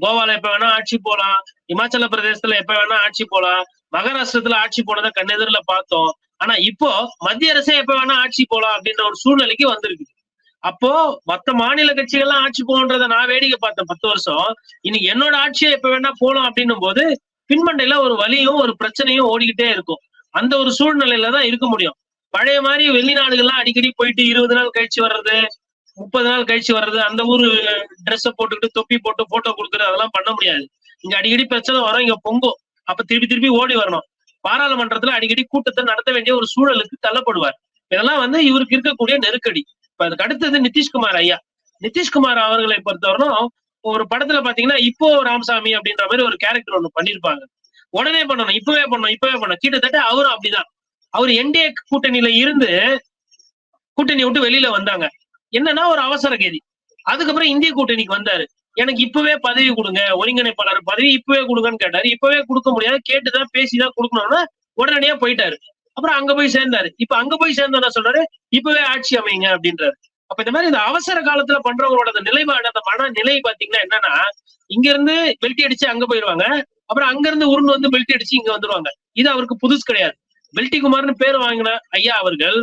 கோவால எப்ப வேணா ஆட்சி போலாம் இமாச்சல பிரதேசத்துல எப்ப வேணா ஆட்சி போலாம் மகாராஷ்டிரத்துல ஆட்சி போனதை கண்ணெதிரில பார்த்தோம். ஆனா இப்போ மத்திய அரசே எப்ப வேணா ஆட்சி போலாம் அப்படின்ற ஒரு சூழ்நிலைக்கு வந்திருக்கு அப்போ மத்த மாநில கட்சிகள்லாம் ஆட்சி போகன்றத நான் வேடிக்கை பார்த்தேன் பத்து வருஷம். இன்னைக்கு என்னோட ஆட்சியை எப்ப வேணா போலாம் அப்படின்னும் போது பின்மண்டையில ஒரு வலியும் ஒரு பிரச்சனையும் ஓடிக்கிட்டே இருக்கும். அந்த ஒரு சூழ்நிலையில தான் இருக்க முடியும். பழைய மாதிரி வெளிநாடுகள்லாம் அடிக்கடி போயிட்டு இருபது நாள் கழிச்சு வர்றது முப்பது நாள் கழிச்சு வர்றது அந்த ஊரு ட்ரெஸ்ஸை போட்டுக்கிட்டு தொப்பி போட்டு போட்டோ கொடுக்குறது அதெல்லாம் பண்ண முடியாது. இங்க அடிக்கடி பிரச்சனை வரும் இங்க பொங்கும். அப்ப திருப்பி திருப்பி ஓடி வரணும். பாராளுமன்றத்துல அடிக்கடி கூட்டத்தை நடத்த வேண்டிய ஒரு சூழலுக்கு தள்ளப்படுவார். இதெல்லாம் வந்து இவருக்கு இருக்கக்கூடிய நெருக்கடி. இப்ப அதுக்கு அடுத்தது நிதிஷ்குமார் ஐயா. நிதிஷ்குமார் அவர்களை பொறுத்தவரைக்கும் ஒரு படத்துல பாத்தீங்கன்னா இப்போ ராமசாமி அப்படின்ற மாதிரி ஒரு கேரக்டர் ஒண்ணு பண்ணிருப்பாங்க. உடனே பண்ணணும் இப்பவே பண்ணணும் இப்பவே பண்ணணும். கிட்டத்தட்ட அவரும் அப்படிதான். அவர் என்டிஏ கூட்டணியில இருந்து கூட்டணி விட்டு வெளியில வந்தாங்க. என்னன்னா ஒரு அவசர கேதி. அதுக்கப்புறம் இந்திய கூட்டணிக்கு வந்தாரு. எனக்கு இப்பவே பதவி கொடுங்க ஒருங்கிணைப்பாளர் பதவி இப்பவே கொடுங்கன்னு கேட்டாரு. இப்பவே கொடுக்க முடியாது கேட்டுதான் பேசிதான் கொடுக்கணும்னா உடனடியா போயிட்டாரு. அப்புறம் அங்க போய் சேர்ந்தாரு. இப்ப அங்க போய் சேர்ந்தா சொல்றாரு இப்பவே ஆட்சி அமைங்க அப்படின்றாரு. அப்ப இந்த மாதிரி இந்த அவசர காலத்துல பண்றவங்களோட நிலைப்பாடு அந்த மன நிலை பாத்தீங்கன்னா என்னன்னா இங்க இருந்து பெல்ட் அடிச்சு அங்க போயிருவாங்க. அப்புறம் அங்க இருந்து உருண்டு வந்து பெல்ட் அடிச்சு இங்க வந்துருவாங்க. இது அவருக்கு புதுசு கிடையாது. பெல்டி குமார்னு பேர் வாங்கின ஐயா அவர்கள்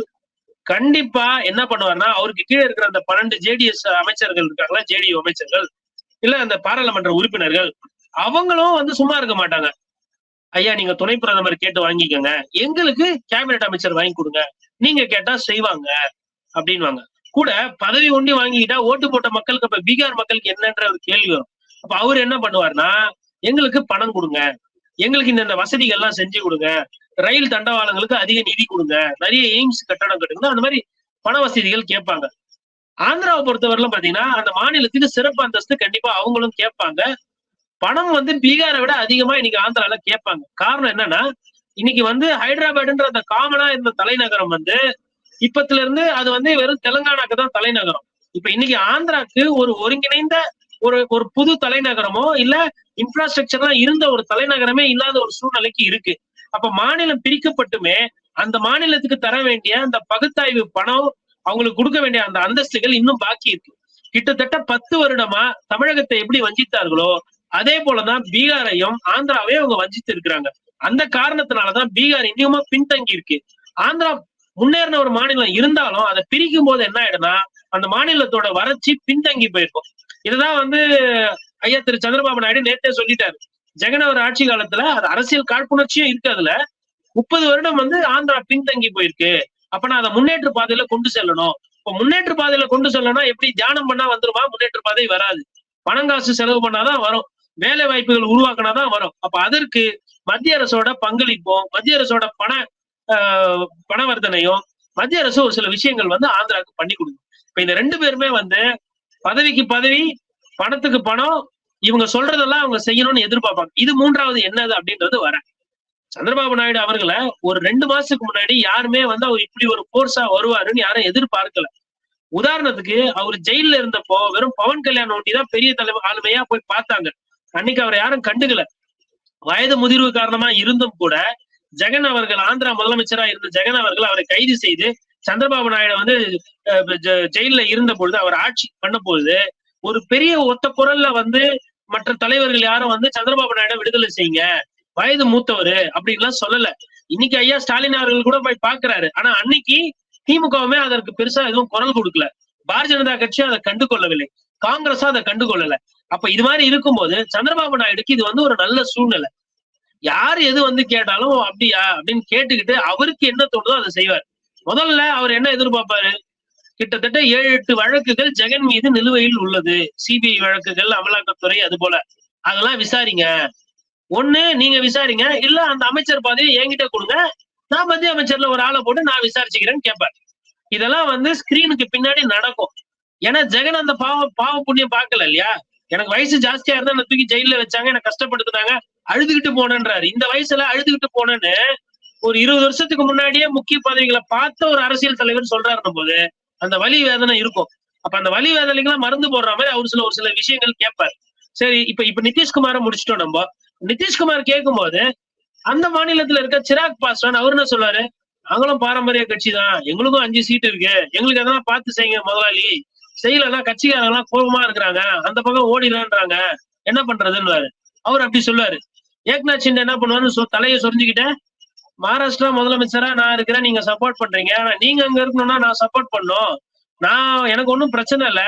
கண்டிப்பா என்ன பண்ணுவார்னா அவருக்கு கீழே இருக்கிற அந்த பன்னெண்டு ஜேடிஎஸ் அமைச்சர்கள் இருக்காங்களா ஜேடியு அமைச்சர்கள் இல்ல அந்த பாராளுமன்ற உறுப்பினர்கள் அவங்களும் வந்து சும்மா இருக்க மாட்டாங்க. ஐயா நீங்க துணை பிரதமர் கேட்டு வாங்கிக்கோங்க. எங்களுக்கு கேபினெட் அமைச்சர் வாங்கி கொடுங்க. நீங்க கேட்டா செய்வாங்க. அப்படின்வாங்க கூட பதவி ஒண்டி வாங்கிக்கிட்டா ஓட்டு போட்ட மக்களுக்கு அப்ப பீகார் மக்களுக்கு என்னன்ற ஒரு கேள்வி வரும். அப்ப அவர் என்ன பண்ணுவாருன்னா எங்களுக்கு பணம் கொடுங்க எங்களுக்கு இந்த வசதிகள் எல்லாம் செஞ்சு கொடுங்க ரயில் தண்டவாளங்களுக்கு அதிக நிதி கொடுங்க நிறைய எய்ம்ஸ் கட்டணம் கட்டுங்க அந்த மாதிரி பண வசதிகள் கேட்பாங்க. ஆந்திராவை பொறுத்தவரையிலும் பாத்தீங்கன்னா அந்த மாநிலத்துக்கு சிறப்பு அந்தஸ்து கண்டிப்பா அவங்களும் கேட்பாங்க. பணம் வந்து பீகாரை விட அதிகமா இன்னைக்கு ஆந்திரால கேட்பாங்க. காரணம் என்னன்னா இன்னைக்கு வந்து ஹைதராபாத்ன்ற அந்த காமனா இருந்த தலைநகரம் வந்து இப்பத்துல இருந்து அது வந்து வெறும் தெலுங்கானாக்கு தான் தலைநகரம். இப்ப இன்னைக்கு ஆந்திராக்கு ஒரு ஒருங்கிணைந்த ஒரு ஒரு புது தலைநகரமோ இல்ல இன்ஃப்ராஸ்ட்ரக்சர்லாம் இருந்த ஒரு தலைநகரமே இல்லாத ஒரு சூழ்நிலைக்கு இருக்கு. அப்ப மாநிலம் பிரிக்கப்பட்டுமே அந்த மாநிலத்துக்கு தர வேண்டிய அந்த பகுத்தாய்வு பணம் அவங்களுக்கு கொடுக்க வேண்டிய அந்த அந்தஸ்துகள் இன்னும் பாக்கி இருக்கு. கிட்டத்தட்ட பத்து வருடமா தமிழகத்தை எப்படி வஞ்சித்தார்களோ அதே போலதான் பீகாரையும் ஆந்திராவையும் அவங்க வஞ்சித்து இருக்கிறாங்க அந்த காரணத்தினாலதான் பீகார் இன்னுமா பின்தங்கி இருக்கு ஆந்திரா முன்னேறின ஒரு மாநிலம் இருந்தாலும் அதை பிரிக்கும் போது என்ன ஆயிடும்னா அந்த மாநிலத்தோட வறட்சி பின்தங்கி போயிருக்கும். இதுதான் வந்து ஐயா திரு சந்திரபாபு நாயுடு நேத்தே சொல்லிட்டாரு. ஜெகன் அவர் ஆட்சி காலத்துல அது அரசியல் காழ்ப்புணர்ச்சியும் இருக்கு அதுல. முப்பது வருடம் வந்து ஆந்திரா பின்தங்கி போயிருக்கு. அப்ப நான் அதை முன்னேற்ற பாதையில கொண்டு செல்லணும். இப்ப முன்னேற்ற பாதையில கொண்டு செல்லணும்னா எப்படி தியானம் பண்ணா வந்துருமா? முன்னேற்ற பாதை வராது. பணம் காசு செலவு பண்ணாதான் வரும். வேலை வாய்ப்புகள் உருவாக்கினாதான் வரும். அப்ப அதற்கு மத்திய அரசோட பங்களிப்பும் மத்திய அரசோட பண பணவர்த்தனையும் மத்திய அரசு ஒரு சில விஷயங்கள் வந்து ஆந்திராவுக்கு பண்ணி கொடுக்கும். இப்ப இந்த ரெண்டு பேருமே வந்து பதவிக்கு பதவி பணத்துக்கு பணம் இவங்க சொல்றதெல்லாம் அவங்க செய்யணும்னு எதிர்பார்ப்பாங்க. இது மூன்றாவது என்னது அப்படின்றது வர. சந்திரபாபு நாயுடு அவர்களை ஒரு ரெண்டு மாசத்துக்கு முன்னாடி யாருமே வந்து அவர் இப்படி ஒரு போர்ஸா வருவாருன்னு யாரும் எதிர்பார்க்கல. உதாரணத்துக்கு அவர் ஜெயில இருந்தப்போ வெறும் பவன் கல்யாண் ஒண்டி தான் பெரிய தலைவர் ஆளுமையா போய் பார்த்தாங்க. அன்னைக்கு அவரை யாரும் கண்டுக்கல. வயது முதிர்வு காரணமா இருந்தும் கூட ஜெகன் அவர்கள் ஆந்திரா முதலமைச்சரா இருந்த ஜெகன் அவர்கள் அவரை கைது செய்து சந்திரபாபு நாயுடு வந்து ஜெயில இருந்த பொழுது அவர் ஆட்சி பண்ண பொழுது ஒரு பெரிய ஒத்த குரல்ல வந்து மற்ற தலைவர்கள் யாரும் வந்து சந்திரபாபு நாயுடு விடுதலை செய்யுங்க. வயது மூத்தவர் அப்படின்லாம் சொல்லல. இன்னைக்கு ஐயா ஸ்டாலின் அவர்கள் கூட போய் பாக்குறாரு. ஆனா அன்னைக்கு திமுகவுமே அதற்கு பெருசா எதுவும் குரல் கொடுக்கல. பாரதிய ஜனதா கட்சியும் அதை கண்டு கொள்ளவில்லை காங்கிரஸும் அதை கண்டு கொள்ளல அப்ப இது மாதிரி இருக்கும்போது சந்திரபாபு நாயுடுக்கு இது வந்து ஒரு நல்ல சூழ்நிலை. யார் எது வந்து கேட்டாலும் அப்படியா அப்படின்னு கேட்டுக்கிட்டு அவருக்கு என்ன தோணுதோ அதை செய்வார். முதல்ல அவர் என்ன எதிர்பார்ப்பாரு? கிட்டத்தட்ட ஏழு எட்டு வழக்குகள் ஜெகன் மீது நிலுவையில் உள்ளது. சிபிஐ வழக்குகள் அமலாக்கத்துறை அது போல அதெல்லாம் விசாரிங்க. ஒண்ணு நீங்க விசாரிங்க. இல்ல அந்த அமைச்சர் பதவி என்கிட்ட கொடுங்க. நான் மத்திய அமைச்சர்ல ஒரு ஆளை போட்டு நான் விசாரிச்சுக்கிறேன்னு கேட்பார். இதெல்லாம் வந்து ஸ்கிரீனுக்கு பின்னாடி நடக்கும். ஏன்னா ஜெகன் அந்த பாவ பாவ புண்ணியம் பார்க்கல இல்லையா? எனக்கு வயசு ஜாஸ்தியா இருந்தா என்ன தூக்கி ஜெயில வச்சாங்க எனக்கு கஷ்டப்படுத்துனாங்க. அழுதுகிட்டு போனேன்றாரு. இந்த வயசுல அழுதுகிட்டு போனேன்னு ஒரு இருபது வருஷத்துக்கு முன்னாடியே முக்கிய பதவிகளை பார்த்த ஒரு அரசியல் தலைவர் சொல்றாருன்னும் போது அந்த வலி வேதனை இருக்கும். அப்ப அந்த வலி வேதனைக்கெல்லாம் மருந்து போடுற மாதிரி அவர் சில ஒரு சில விஷயங்கள் கேட்பார். சரி இப்ப இப்ப நிதிஷ்குமார முடிச்சிட்டோம் நம்ம. நிதிஷ்குமார் கேட்கும் போது அந்த மாநிலத்துல இருக்க சிராக் பாஸ்வான் அவர் என்ன சொல்றாரு? நாங்களும் பாரம்பரிய கட்சி தான் எங்களுக்கும் அஞ்சு சீட் இருக்கு. எங்களுக்கு எதனா பார்த்து செய்யுங்க முதலாளி. செய்யலன்னா கட்சிக்காரங்க எல்லாம் கோபமா இருக்கிறாங்க. அந்த பக்கம் ஓடிடலான்றாங்க என்ன பண்றதுன்னு அவர் அப்படி சொல்லுவாரு. ஏக்நாத் சிண்டே என்ன பண்ணுவாரு தலையை சொரிஞ்சுக்கிட்டு மகாராஷ்டிரா முதலமைச்சரா நான் இருக்கிறேன் நீங்க சப்போர்ட் பண்றீங்க. ஆனா நீங்க அங்க இருக்கணும்னா நான் சப்போர்ட் பண்ணும். நான் எனக்கு ஒன்றும் பிரச்சனை இல்லை.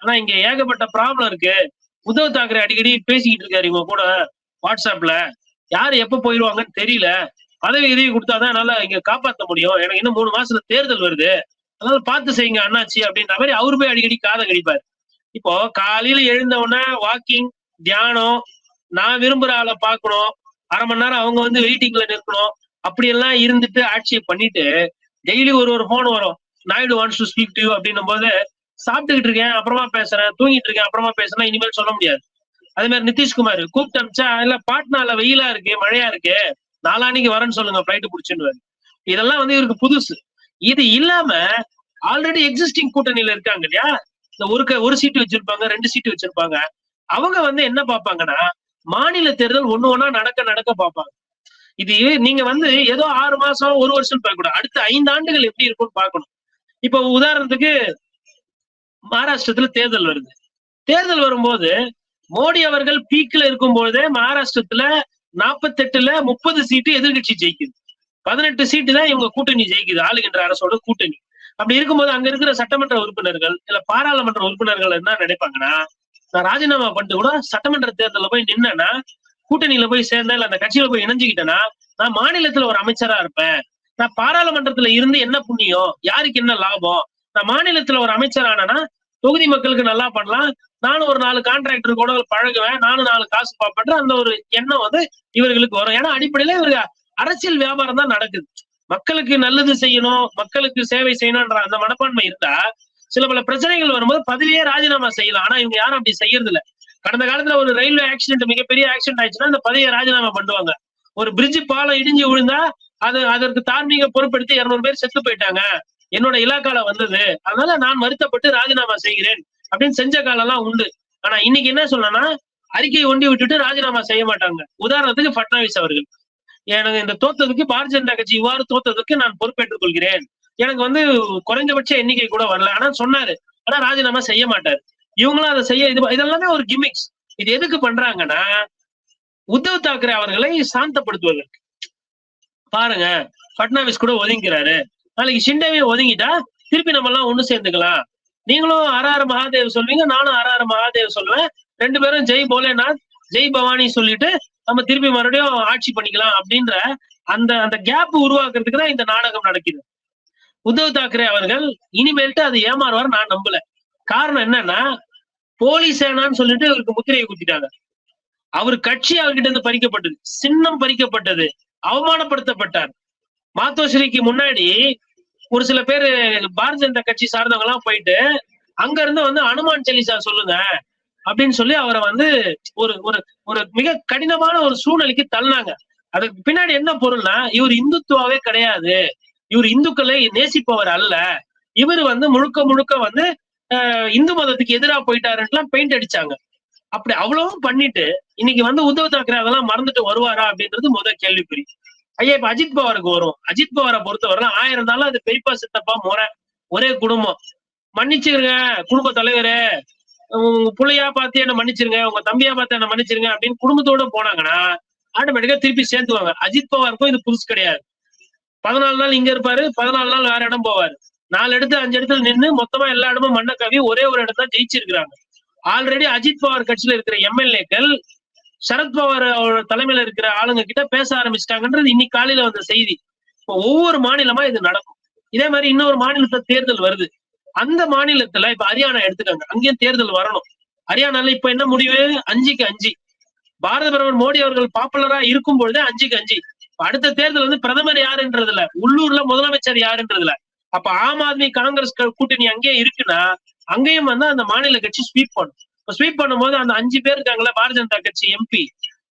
ஆனா இங்க ஏகப்பட்ட ப்ராப்ளம் இருக்கு. உத்தவ் தாக்கரே அடிக்கடி பேசிக்கிட்டு இருக்காரு இவங்க கூட வாட்ஸ்அப்ல யார் எப்ப போயிருவாங்கன்னு தெரியல. பதவி உதவி கொடுத்தாதான் என்னால இங்க காப்பாற்ற முடியும். எனக்கு இன்னும் மூணு மாசத்துல தேர்தல் வருது. அதனால பார்த்து செய்யுங்க அண்ணாச்சி அப்படின்ற மாதிரி அவரு போய் அடிக்கடி காதை கடிப்பாரு. இப்போ காலையில எழுந்த உடனே வாக்கிங் தியானம் நான் விரும்புற ஆளை பார்க்கணும். அரை மணி நேரம் அவங்க வந்து வெயிட்டிங்ல நிற்கணும். அப்படியெல்லாம் இருந்துட்டு ஆட்சியை பண்ணிட்டு டெய்லி ஒரு ஒரு போன் வரும். Naidu wants to speak to அப்படின்னும் போது சாப்பிட்டுக்கிட்டு இருக்கேன் அப்புறமா பேசுறேன். தூங்கிட்டு இருக்கேன் அப்புறமா பேசுறேன் இனிமேல் சொல்ல முடியாது. அதே மாதிரி நிதிஷ்குமார் கூப்பிட்டு அமிச்சா இல்ல பாட்னால வெயிலா இருக்கு மழையா இருக்கு. நாளானிக்கு வரேன்னு சொல்லுங்க பிளைட் புடிச்சுன்னு இதெல்லாம் வந்து இவருக்கு புதுசு. இது இல்லாம ஆல்ரெடி எக்ஸிஸ்டிங் கூட்டணியில இருக்காங்க இல்லையா? இந்த ஒரு ஒரு சீட்டு வச்சிருப்பாங்க ரெண்டு சீட்டு வச்சிருப்பாங்க. அவங்க வந்து என்ன பார்ப்பாங்கன்னா மாநில தேர்தல் ஒண்ணு ஒண்ணா நடக்க நடக்க பார்ப்பாங்க. இது நீங்க வந்து ஏதோ ஆறு மாசம் ஒரு வருஷம் பார்க்க கூடாது அடுத்த ஐந்து ஆண்டுகள் எப்படி இருக்கும்னு பார்க்கணும். இப்போ உதாரணத்துக்கு மகாராஷ்டிரத்துல தேர்தல் வருது. தேர்தல் வரும்போது மோடி அவர்கள் பீக்ல இருக்கும் பொழுதே மகாராஷ்டிரத்துல நாற்பத்தெட்டுல முப்பது சீட்டு எதிர்க்கட்சி ஜெயிக்குது. பதினெட்டு சீட்டு தான் இவங்க கூட்டணி ஜெயிக்குது ஆளுகின்ற அரசோட கூட்டணி. அப்படி இருக்கும்போது அங்க இருக்கிற சட்டமன்ற உறுப்பினர்கள் இல்ல பாராளுமன்ற உறுப்பினர்கள் என்ன நினைப்பாங்கன்னா நான் ராஜினாமா பண்ணிட்டு கூட சட்டமன்ற தேர்தலில் போய் நின்னேன்னா கூட்டணியில போய் சேர்ந்தேன் இல்ல அந்த கட்சியில போய் இணைஞ்சுக்கிட்டேன்னா நான் மாநிலத்துல ஒரு அமைச்சரா இருப்பேன். நான் பாராளுமன்றத்துல இருந்து என்ன புண்ணியம்? யாருக்கு என்ன லாபம்? நான் மாநிலத்துல ஒரு அமைச்சர் ஆனா தொகுதி மக்களுக்கு நல்லா பண்ணலாம். நானும் ஒரு நாலு கான்ட்ராக்டர் கூட பழகுவேன். நானும் நாலு காசு பார்ப்பேன் அந்த ஒரு எண்ணம் வந்து இவர்களுக்கு வரும். ஏன்னா அடிப்படையில இவருக்கு அரசியல் வியாபாரம் தான் நடக்குது. மக்களுக்கு நல்லது செய்யணும் மக்களுக்கு சேவை செய்யணும்ன்ற அந்த மனப்பான்மை இருந்தா சில பல பிரச்சனைகள் வரும்போது பதிலேயே ராஜினாமா செய்யலாம். ஆனா இவங்க யாரும் அப்படி செய்யறது இல்ல கடந்த காலத்துல ஒரு ரயில்வே ஆக்சிடென்ட் மிகப்பெரிய ஆக்சிடென்ட் ஆயிடுச்சுன்னா அந்த பதவியை ராஜினாமா பண்ணுவாங்க. ஒரு பிரிட்ஜ் பாலம் இடிஞ்சு விழுந்தா அது அதற்கு தார்மீக பொறுப்படுத்தி இருநூறு பேர் செத்து போயிட்டாங்க. என்னோட இலாக்கால வந்தது. அதனால நான் வருத்தப்பட்டு ராஜினாமா செய்கிறேன் அப்படின்னு செஞ்ச காலம் எல்லாம் உண்டு. ஆனா இன்னைக்கு என்ன சொல்லனா அறிக்கையை ஒண்டி விட்டுட்டு ராஜினாமா செய்ய மாட்டாங்க. உதாரணத்துக்கு பட்னாவிஸ் அவர்கள். எனக்கு இந்த தோத்ததுக்கு பாரதிய ஜனதா கட்சி இவ்வாறு தோத்ததுக்கு நான் பொறுப்பேற்றுக் கொள்கிறேன் எனக்கு வந்து குறைஞ்சபட்ச எண்ணிக்கை கூட வரல. ஆனா சொன்னாரு. ஆனா ராஜினாமா செய்ய மாட்டாரு. இவங்களும் அதை செய்ய இது இதெல்லாமே ஒரு கிமிக்ஸ் இது எதுக்கு பண்றாங்கன்னா உத்தவ் தாக்கரே அவர்களை சாந்தப்படுத்துவதற்கு. பாருங்க பட்னாவிஸ் கூட ஒதுங்கிறாரு. நாளைக்கு ஷிண்டேவே ஒதுங்கிட்டா திருப்பி நம்ம எல்லாம் ஒண்ணு சேர்ந்துக்கலாம். நீங்களும் ஆர்ஆர் மகாதேவ் சொல்வீங்க நானும் ஆர்ஆர் மகாதேவ் சொல்லுவேன். ரெண்டு பேரும் ஜெய் போலேநாத் ஜெய் பவானி சொல்லிட்டு நம்ம திருப்பி மறுபடியும் ஆட்சி பண்ணிக்கலாம் அப்படின்ற அந்த அந்த கேப் உருவாக்குறதுக்கு தான் இந்த நாடகம் நடக்குது. உத்தவ் தாக்கரே அவர்கள் இனிமேல்ட்டு அது ஏமாறுவார் நான் நம்பல. காரணம் என்னன்னா போலி சேனான்னு சொல்லிட்டு இவருக்கு முத்திரையை குத்திட்டாங்க. அவர் கட்சி அவர்கிட்ட இருந்து பறிக்கப்பட்டது. சின்னம் பறிக்கப்பட்டது. அவமானப்படுத்தப்பட்டார். மாத்தோஸ்ரீக்கு முன்னாடி ஒரு சில பேர் பாரதிய ஜனதா கட்சி சார்ந்தவங்க எல்லாம் போயிட்டு அங்க இருந்து வந்து அனுமான் சலிசா சொல்லுங்க அப்படின்னு சொல்லி அவரை வந்து ஒரு ஒரு ஒரு மிக கடினமான ஒரு சூழ்நிலைக்கு தள்ளினாங்க. அதுக்கு பின்னாடி என்ன பொருள்னா இவர் இந்துத்துவாவே கிடையாது. இவர் இந்துக்களை நேசிப்பவர் அல்ல. இவர் வந்து முழுக்க முழுக்க வந்து ஆஹ், இந்து மதத்துக்கு எதிரா போயிட்டாருன்னுலாம் பெயிண்ட் அடிச்சாங்க. அப்படி அவ்வளவும் பண்ணிட்டு இன்னைக்கு வந்து உத்தவ் தாக்கரே அதெல்லாம் மறந்துட்டு வருவாரா அப்படின்றது முதல் கேள்விக்குறி. ஐயா இப்ப அஜித் பவாருக்கு வரும். அஜித் பவாரை பொறுத்தவரை ஆயிரம் இருந்தாலும் அது பெரியப்பா சித்தப்பா முறை ஒரே குடும்பம். மன்னிச்சிருங்க குடும்ப தலைவரே. உங்க புள்ளையா பார்த்து என்ன மன்னிச்சிருங்க உங்க தம்பியா பார்த்து என்ன மன்னிச்சிருங்க அப்படின்னு குடும்பத்தோட போனாங்கன்னா ஆட்டோமேட்டிக்கா திருப்பி சேர்த்துவாங்க. அஜித் பவாருக்கும் இது புதுசு கிடையாது. பதினாலு நாள் இங்க இருப்பாரு பதினாலு நாள் வேற இடம் போவாரு. நாலு இடத்துல அஞ்சு இடத்துல நின்னு மொத்தமா எல்லா இடமும் மண்ணை கவி ஒரே ஒரு இடத்துல ஜெயிச்சிருக்கிறாங்க. ஆல்ரெடி அஜித் பவார் கட்சியில இருக்கிற எம்எல்ஏக்கள் சரத்பவார் அவரோட தலைமையில இருக்கிற ஆளுங்க கிட்ட பேச ஆரம்பிச்சிட்டாங்கன்றது இன்னைக்கு காலையில வந்த செய்தி. இப்போ ஒவ்வொரு மாநிலமா இது நடக்கும். இதே மாதிரி இன்னொரு மாநிலத்துல தேர்தல் வருது. அந்த மாநிலத்துல இப்ப ஹரியானா எடுத்துக்காங்க. அங்கேயும் தேர்தல் வரணும். ஹரியானால இப்ப என்ன முடிவு? அஞ்சுக்கு அஞ்சு. பாரத பிரதமர் மோடி அவர்கள் பாப்புலரா இருக்கும் பொழுதே அஞ்சுக்கு அஞ்சு. அடுத்த தேர்தல் வந்து பிரதமர் யாருன்றதுல? உள்ளூர்ல முதலமைச்சர் யாருன்றதுல? அப்ப ஆம் ஆத்மி காங்கிரஸ் கூட்டணி அங்கேயே இருக்குன்னா அங்கேயும் வந்து அந்த மாநில கட்சி ஸ்வீப் பண்ணும். இப்ப ஸ்வீப் பண்ணும்போது அந்த அஞ்சு பேர் இருக்காங்களா பாரதிய ஜனதா கட்சி எம்பி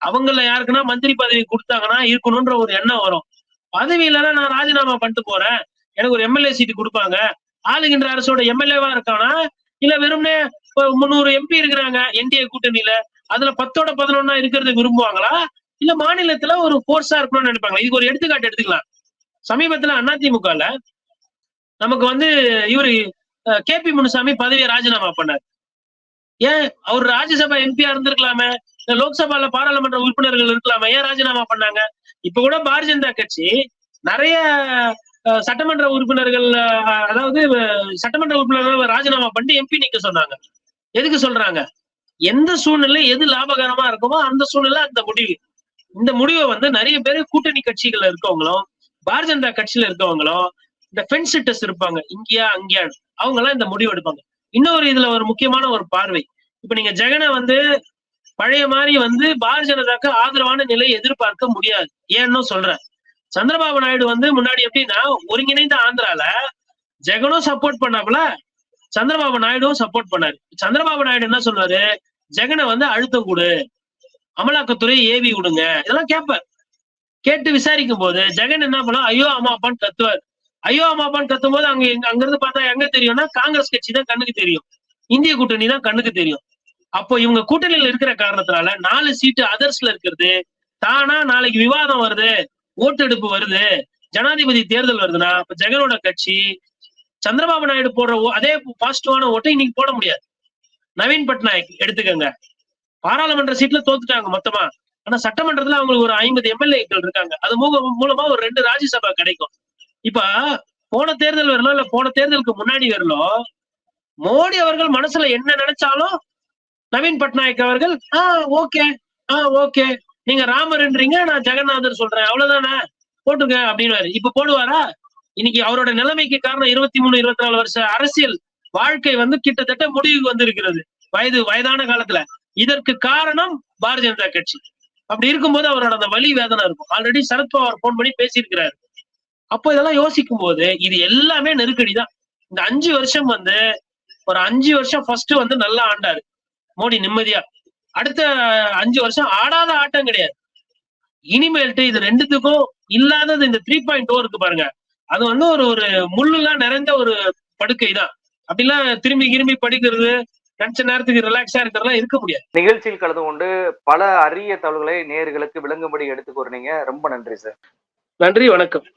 அவங்கள யாருக்குன்னா மந்திரி பதவி கொடுத்தாங்கன்னா இருக்கணும்ன்ற ஒரு எண்ணம் வரும். பதவி இல்லைன்னா நான் ராஜினாமா பண்ணிட்டு போறேன். எனக்கு ஒரு எம்எல்ஏ சீட்டு கொடுப்பாங்க. ஆளுகின்ற அரசோட எம்எல்ஏவா இருக்கானா? இல்ல வெறும்னே முந்நூறு எம்பி இருக்கிறாங்க என்டிஏ கூட்டணியில. அதுல பத்தோட பதினொன்னா இருக்கிறத விரும்புவாங்களா? இல்ல மாநிலத்துல ஒரு போர்ஸா இருக்கணும்னு நினைப்பாங்க இதுக்கு ஒரு எடுத்துக்காட்டு எடுத்துக்கலாம். சமீபத்துல அதிமுகல நமக்கு வந்து இவரு கே பி முனுசாமி பதவியை ராஜினாமா பண்ணார். ஏன்? அவர் ராஜ்யசபா எம்பியா இருந்திருக்கலாமே. இல்ல லோக்சபால பாராளுமன்ற உறுப்பினர்கள் இருக்கலாமே. ஏன் ராஜினாமா பண்ணாங்க? இப்ப கூட பாரதிய ஜனதா கட்சி நிறைய சட்டமன்ற உறுப்பினர்கள் அதாவது சட்டமன்ற உறுப்பினர்கள் ராஜினாமா பண்ணிட்டு எம்பி நிக்க சொன்னாங்க. எதுக்கு சொல்றாங்க? எந்த சூழ்நிலை எது லாபகரமா இருக்குமோ அந்த சூழ்நிலை அந்த முடிவு. இந்த முடிவை வந்து நிறைய பேர் கூட்டணி கட்சிகள்ல இருக்கவங்களும் பாரதிய ஜனதா கட்சியில இருக்கவங்களும் இந்த ஃபென்ஸ் சிட்டர்ஸ் இருப்பாங்க இங்கேயா அங்கேயா அவங்க எல்லாம் இந்த முடிவு எடுப்பாங்க. இன்னொரு இதுல ஒரு முக்கியமான ஒரு பார்வை. இப்ப நீங்க ஜெகனை வந்து பழைய மாதிரி வந்து பாரதிய ஜனதாக்கு ஆதரவான நிலையை எதிர்பார்க்க முடியாது. ஏன்னு சொல்றேன். சந்திரபாபு நாயுடு வந்து முன்னாடி எப்படின்னா ஒருங்கிணைந்த ஆந்திரால ஜெகனும் சப்போர்ட் பண்ணாப்புல சந்திரபாபு நாயுடும் சப்போர்ட் பண்ணாரு. சந்திரபாபு நாயுடு என்ன சொல்றாரு ஜெகனை வந்து அழுத்தம் கொடு. அமலாக்கத்துறை ஏவி விடுங்க. இதெல்லாம் கேட்பார். கேட்டு விசாரிக்கும் போது ஜெகன் என்ன பண்ணா ஐயோ அம்மா அப்பான்னு கத்துவார். ஐயோ அம்மா அப்பான்னு கத்தும் போது அங்க எங்க- அங்க இருந்து பார்த்தா எங்க தெரியும்னா காங்கிரஸ் கட்சி தான் கண்ணுக்கு தெரியும். இந்திய கூட்டணி தான் கண்ணுக்கு தெரியும். அப்போ இவங்க கூட்டணியில இருக்கிற காரணத்தினால நாலு சீட்டு அதர்ஸ்ல இருக்கிறது. தானா நாளைக்கு விவாதம் வருது. ஓட்டெடுப்பு வருது. ஜனாதிபதி தேர்தல் வருதுன்னா இப்ப ஜெகனோட கட்சி சந்திரபாபு நாயுடு போடுற ஓ- அதே பாசிட்டிவான ஓட்டை இன்னைக்கு போட முடியாது. நவீன் பட்நாயக் எடுத்துக்கங்க. பாராளுமன்ற சீட்ல தோத்துட்டாங்க மொத்தமா. ஆனா சட்டமன்றத்துல அவங்களுக்கு ஒரு ஐம்பது எம்எல்ஏக்கள் இருக்காங்க. அது மூ மூலமா ஒரு ரெண்டு ராஜ்யசபா கிடைக்கும். இப்ப போன தேர்தல் வரலாம் இல்ல போன தேர்தலுக்கு முன்னாடி வரலாம் மோடி அவர்கள் மனசுல என்ன நினைச்சாலும் நவீன் பட்நாயக் அவர்கள் ஆ ஓகே ஆ ஓகே. நீங்க ராமர்ன்றீங்க நான் ஜெகநாதர் சொல்றேன். அவ்வளவுதானே? போட்டுங்க அப்படின்னு இப்ப போடுவாரா? இன்னைக்கு அவரோட நிலைமைக்கு காரணம் இருபத்தி மூணு இருபத்தி நாலு வருஷ அரசியல் வாழ்க்கை வந்து கிட்டத்தட்ட முடிவுக்கு வந்திருக்கிறது. வயது வயதான காலத்துல. இதற்கு காரணம் பாரதிய ஜனதா கட்சி. அப்படி இருக்கும்போது அவரோட அந்த வலி வேதனை இருக்கும். ஆல்ரெடி சரத்பவார் போன் பண்ணி பேசியிருக்கிறாரு. அப்போ இதெல்லாம் யோசிக்கும் போது இது எல்லாமே நெருக்கடி தான் இந்த அஞ்சு வருஷம் வந்து ஒரு அஞ்சு வருஷம் ஃபர்ஸ்ட் வந்து நல்லா ஆண்டாரு. மோடி நிம்மதியா. அடுத்த அஞ்சு வருஷம் ஆடாத ஆட்டம் கிடையாது. இனிமேல்ட்டு இது ரெண்டுத்துக்கும் இல்லாதது இந்த த்ரீ பாயிண்ட் oh இருக்கு பாருங்க. அது வந்து ஒரு ஒரு முள்ளுலாம் நிறைந்த ஒரு படுக்கை தான் அப்படிலாம் திரும்பி திரும்பி படிக்கிறது கொஞ்ச நேரத்துக்கு ரிலாக்ஸா இருக்கிறதெல்லாம் இருக்க முடியாது. நிகழ்ச்சியில் கலந்து கொண்டு பல அரிய தகவல்களை நேர்களுக்கு விளங்கும்படி எடுத்து கூறினீங்க. ரொம்ப நன்றி சார். நன்றி வணக்கம்.